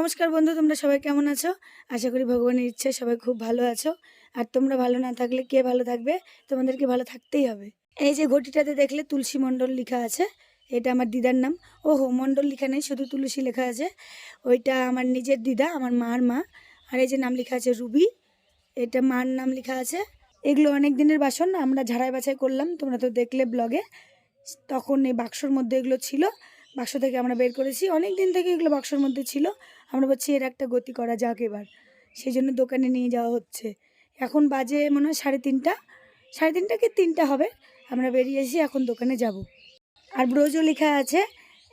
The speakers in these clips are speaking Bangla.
নমস্কার বন্ধু, তোমরা সবাই কেমন আছো? আশা করি ভগবানের ইচ্ছে, সবাই খুব ভালো আছো। আর তোমরা ভালো না থাকলে কে ভালো থাকবে? তোমাদেরকে ভালো থাকতেই হবে। এই যে ঘটিটাতে দেখলে তুলসী মণ্ডল লেখা আছে, এটা আমার দিদার নাম। ও হো মণ্ডল লেখা নেই, শুধু তুলসী লেখা আছে। ওইটা আমার নিজের দিদা, আমার মার মা। আর এই যে নাম লেখা আছে রুবি, এটা মার নাম লেখা আছে। এগুলো অনেক দিনের বাসন, আমরা ঝাড়াই বাছাই করলাম। তোমরা তো দেখলে ব্লগে, তখন এই বাক্সর মধ্যে এগুলো ছিল, বাক্স থেকে আমরা বের করেছি। অনেক দিন থেকে এগুলো বাক্সর মধ্যে ছিল। আমরা বলছি এর একটা গতি করা যাক এবার। সেই জন্য দোকানে নিয়ে যাওয়া হচ্ছে। এখন বাজে মনে হয় সাড়ে তিনটা। সাড়ে তিনটা কি তিনটা হবে? আমরা বেরিয়েছি এখন দোকানে যাব। আর ব্রজ লেখা আছে,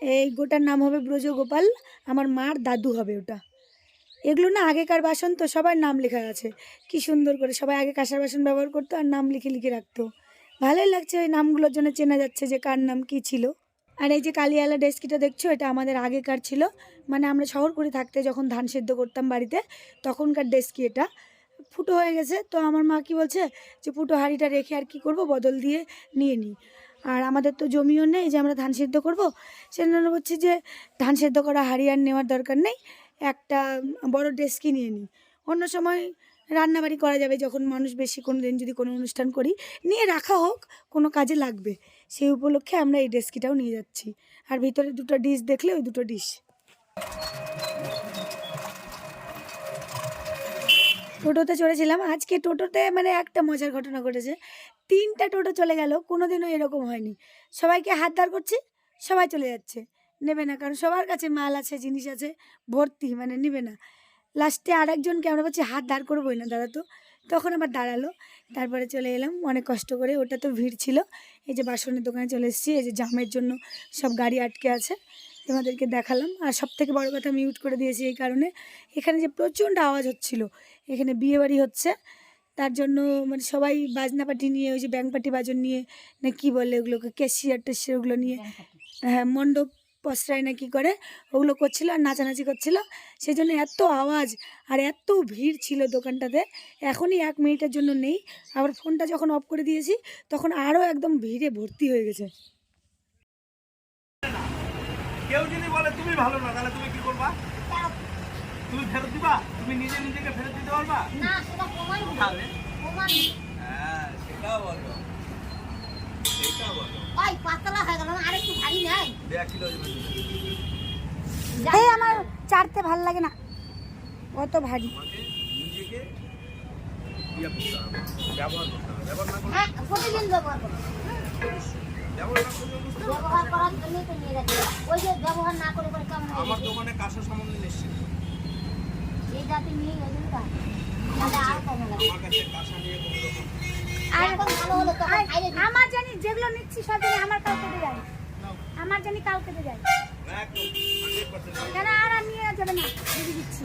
এই গোটার নাম হবে ব্রজ গোপাল, আমার মার দাদু হবে ওটা। এগুলো না আগেকার বাসন তো, সবার নাম লেখা আছে। কি সুন্দর করে সবাই আগে কাঁসার বাসন ব্যবহার করতো আর নাম লিখে লিখে রাখতো। ভালোই লাগছে ওই নামগুলোর জন্য চেনা যাচ্ছে যে কার নাম কি ছিল। আর এই যে কালিয়ালা ডেস্কিটা দেখছ, এটা আমাদের আগেকার ছিল। মানে আমরা শহর করে থাকতে যখন ধান সেদ্ধ করতাম বাড়িতে, তখনকার ডেস্কি এটা। ফুটো হয়ে গেছে, তো আমার মা কি বলছে যে, ফুটো হাঁড়িটা রেখে আর কি করব? বদল দিয়ে নিয়ে নিই আর আমাদের তো জমিও নেই যে, আমরা ধান সেদ্ধ করব। সেজন্য বলছি যে, ধান সেদ্ধ করা হাঁড়ি আর নেওয়ার দরকার নেই, একটা বড় ডেস্কি নিয়ে নিই অন্য সময় রান্নাবাড়ি করা যাবে, যখন মানুষ বেশি কোনো দিন যদি কোনো অনুষ্ঠান করি, নিয়ে রাখা হোক, কোনো কাজে লাগবে। সেই উপলক্ষে আমরা এই ডেস্কিটাও নিয়ে যাচ্ছি। আর ভিতরে দুটো ডিশ দেখলে ওই দুটো ডিশ। টোটোতে চড়েছিলাম। আজকে টোটোতে মানে একটা মজার ঘটনা ঘটেছে। তিনটা টোটো চলে গেল, কোনোদিনও এরকম হয়নি। সবাইকে হাত দাঁড় করছি, সবাই চলে যাচ্ছে। নেবে না, কারণ সবার কাছে মাল আছে, জিনিস আছে, ভর্তি মানে নেবে না। লাস্টে আর একজনকে আমরা বলছি, হাত দাঁড় করবোই না দাঁড়া তো তখন আবার দাঁড়াল। তারপরে চলে এলাম। অনেক কষ্ট করে ওটা তো ভিড় ছিল। এই যে বাসনের দোকানে চলে এসেছি। এই যে জামের জন্য সব গাড়ি আটকে আছে। তোমাদেরকে দেখালাম। আর সব থেকে বড়ো কথা মিউট করে দিয়েছি এই কারণে এখানে যে প্রচণ্ড আওয়াজ হচ্ছিল এখানে বিয়েবাড়ি হচ্ছে। তার জন্য মানে সবাই বাজনা পাটি নিয়ে ওই যে ব্যাংক পাটি বাজন নিয়ে না কি বলে ওগুলোকে ক্যাশিয়ার টেশিয়ার ওগুলো নিয়ে হ্যাঁ মণ্ডপ পসরায় না কি করে? ওগুলো করছিল আর নাচানাচি করছিল। সেই জন্য এত আওয়াজ আর এত ভিড় ছিল দোকানটাতে। এখনই এক মিনিটের জন্য নেই। আবার ফোনটা যখন অফ করে দিয়েছি তখন আরও একদম ভিড়ে ভর্তি হয়ে গেছে। কেউ যদি বলে তুমি ভালো না তাহলে তুমি কি করবা? তুমি ফেরত দিবা? তুমি নিজে নিজেকে ফেরত দিতে পারবা? না সেটা প্রমাণ দিবে। প্রমাণ। হ্যাঁ সেটাও বলো। সেটা বলো। ওই পাতলা হয়ে গেল না আরেকটু ভারী নাই। এই আমার চারতে ভালো লাগে না। অত ভারী। হ্যাঁ প্রতিদিন ব্যবহার করো। ব্যবহার করার জন্যই তো নিয়ে যাচ্ছি। ওই যে ব্যবহার না করে করে কেমন আমার দোকানে কাঁসা সম্বন্ধে নিশ্চিত এই জাতি নিয়ে গেছেন তা। আর আমার কাছে কাঁসা নিয়ে কোনো রকম আর এখন ভালো হলো তো খাইলে আমার জানি যেগুলো নিচ্ছি সব জানি আমার কাল কেটে যায়। আমার জানি কাল কেটে যায়। কেন আর আর নিয়ে যাবে না দিয়ে দিচ্ছি।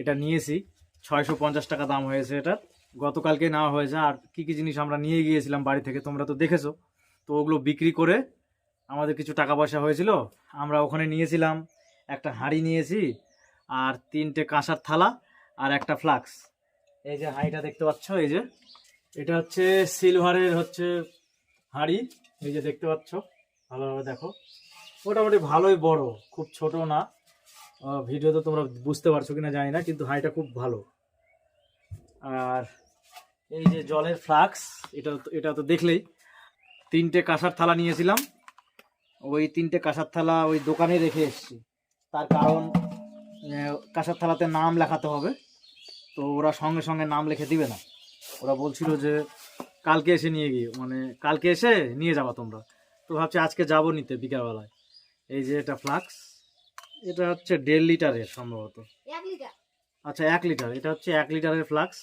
এটা নিয়েছি ছয়শো পঞ্চাশ টাকা দাম হয়েছে এটা। গতকালকে নেওয়া হয়েছে আর কি কি জিনিস আমরা নিয়ে গিয়েছিলাম বাড়ি থেকে তোমরা তো দেখেছ। তো ওগুলো বিক্রি করে আমাদের কিছু টাকা পয়সা হয়েছিল। আমরা ওখানে নিয়েছিলাম একটা হাঁড়ি নিয়েছি আর তিনটে কাঁসার থালা আর একটা ফ্লাক্স। এই যে হাঁড়িটা দেখতে পাচ্ছ, এই যে। এটা হচ্ছে সিলভারের হচ্ছে হাঁড়ি, এই যে দেখতে পাচ্ছ। ভালোভাবে দেখো। মোটামুটি ভালোই বড়, খুব ছোট না। ভিডিও তো তোমরা বুঝতে পারছ কিনা জানি না, কিন্তু হাঁড়িটা খুব ভালো। আর এই যে জলের ফ্লাক্স, এটা এটা তো দেখলেই। তিনটে কাঁসার থালা নিয়েছিলাম। ওই তিনটে কাঁসার থালা ওই দোকানে রেখে এসেছি। তার কারণ কাঁসার থালাতে নাম লেখাতে হবে। তো ওরা সঙ্গে সঙ্গে নাম লিখে দিবে না। ওরা বলছিল যে কালকে এসে নিয়ে গিয়ে মানে কালকে এসে নিয়ে যাবা তোমরা। তো ভাবছি আজকে যাব নিতে বিকালবেলায়। এই যে এটা ফ্লাক্স এটা হচ্ছে দেড় লিটারের সম্ভবত। আচ্ছা এক লিটার। এটা হচ্ছে এক লিটারের ফ্লাক্স।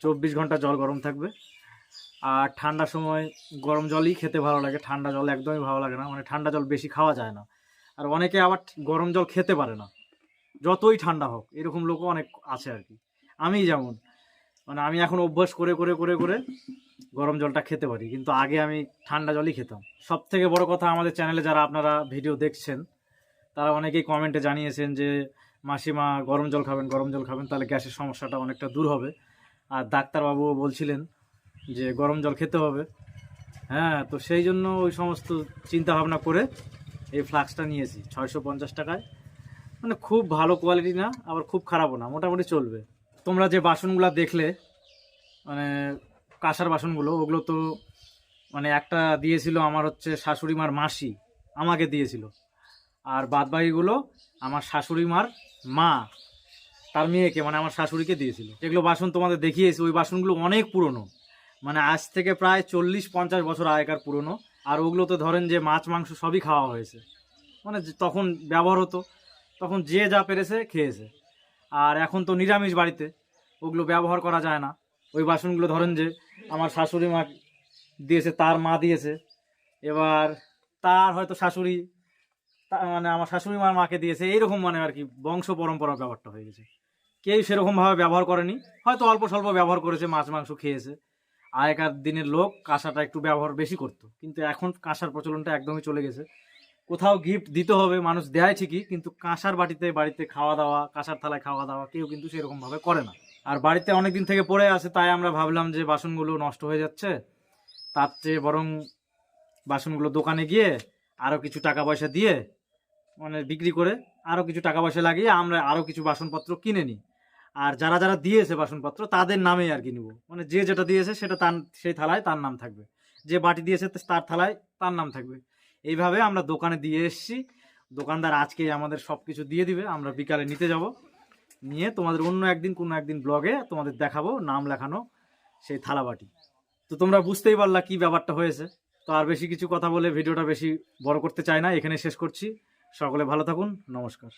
চব্বিশ ঘণ্টা জল গরম থাকবে। আর ঠান্ডার সময় গরম জলই খেতে ভালো লাগে। ঠান্ডা জল একদমই ভালো লাগে না। মানে ঠান্ডা জল বেশি খাওয়া যায় না। আর অনেকে আবার গরম জল খেতে পারে না। যতই ঠান্ডা হোক এরকম লোকও অনেক আছে আর কি। আমি যেমন। মানে আমি এখন অভ্যাস করে করে করে করে গরম জলটা খেতে পারি। কিন্তু আগে আমি ঠান্ডা জলই খেতাম। সব থেকে বড় কথা আমাদের চ্যানেলে যারা আপনারা ভিডিও দেখছেন, তারা অনেকেই কমেন্টে জানিয়েছেন যে, মাসিমা, গরম জল খাবেন, গরম জল খাবেন, তাহলে গ্যাসের সমস্যাটা অনেকটা দূর হবে। আর ডাক্তারবাবুও বলছিলেন যে, গরম জল খেতে হবে। হ্যাঁ তো সেই জন্য ওই সমস্ত চিন্তা ভাবনা করে এই ফ্লাক্সটা নিয়েছি। ছয়শো পঞ্চাশ টাকায়। মানে খুব ভালো কোয়ালিটি না, আবার খুব খারাপও না, মোটামুটি চলবে। তোমরা যে বাসনগুলো দেখলে মানে কাঁসার বাসনগুলো, ওগুলো তো মানে একটা দিয়েছিল আমার হচ্ছে শাশুড়ি মার মাসি, আমাকে দিয়েছিল। আর বাদবাকিগুলো আমার শাশুড়ি মার মা, তার মেয়েকে মানে আমার শাশুড়িকে দিয়েছিল। যেগুলো বাসন তোমাদের দেখিয়েছি, ওই বাসনগুলো অনেক পুরনো। মানে আজ থেকে প্রায় চল্লিশ, পঞ্চাশ বছর আগেকার পুরনো। আর ওগুলো তো ধরেন যে মাছ, মাংস সবই খাওয়া হয়েছে। মানে তখন ব্যবহার হতো, তখন যে যা পেরেছে খেয়েছে। আর এখন তো নিরামিষ বাড়িতে, ওগুলো ব্যবহার করা যায় না। ওই বাসনগুলো ধরেন যে, আমার শাশুড়ি মা দিয়েছে, তার মা দিয়েছে। এবার তার হয়তো শাশুড়ি মানে আমার শাশুড়ি মার মাকে দিয়েছে, এইরকম মানে আর কি বংশ পরম্পরা ব্যাপারটা হয়ে গেছে। কেউ সেরকমভাবে ব্যবহার করেনি, হয়তো অল্প স্বল্প ব্যবহার করেছে, মাছ, মাংস খেয়েছে। আগেকার দিনের লোক কাঁসাটা একটু ব্যবহার বেশি করতো, কিন্তু এখন কাঁসার প্রচলনটা একদমই চলে গেছে। কোথাও গিফট দিতে হবে, মানুষ দেয় ঠিকই, কিন্তু কাঁসার বাটিতে, বাড়িতে খাওয়া দাওয়া, কাঁসার থালায় খাওয়া দাওয়া কেউ কিন্তু সেরকমভাবে করে না। আর বাড়িতে অনেক দিন থেকে পড়ে আছে, তাই আমরা ভাবলাম যে বাসনগুলো নষ্ট হয়ে যাচ্ছে। তার চেয়ে বরং বাসনগুলো দোকানে গিয়ে আরও কিছু টাকা পয়সা দিয়ে মানে বিক্রি করে আরও কিছু টাকা পয়সা লাগিয়ে আমরা আরও কিছু বাসনপত্র কিনে নিই। আর যারা যারা দিয়েছে বাসনপত্র, তাদের নামেই আর কি নিব। মানে যে যেটা দিয়েছে, সেটা তার, সেই থালায় তার নাম থাকবে। যে বাটি দিয়েছে, তার থালায় তার নাম থাকবে। এইভাবে আমরা দোকানে দিয়ে এসছি। দোকানদার আজকে আমাদের সব কিছু দিয়ে দিবে, আমরা বিকালে নিতে যাব। নিয়ে তোমাদের অন্য একদিন, কোনো একদিন ব্লগে তোমাদের দেখাবো, নাম লেখানো সেই থালাবাটি। তো তোমরা বুঝতেই পারলা কি ব্যাপারটা হয়েছে। তো আর বেশি কিছু কথা বলে ভিডিওটা বেশি বড় করতে চাই না এখানে শেষ করছি। সকলে ভালো থাকুন, নমস্কার।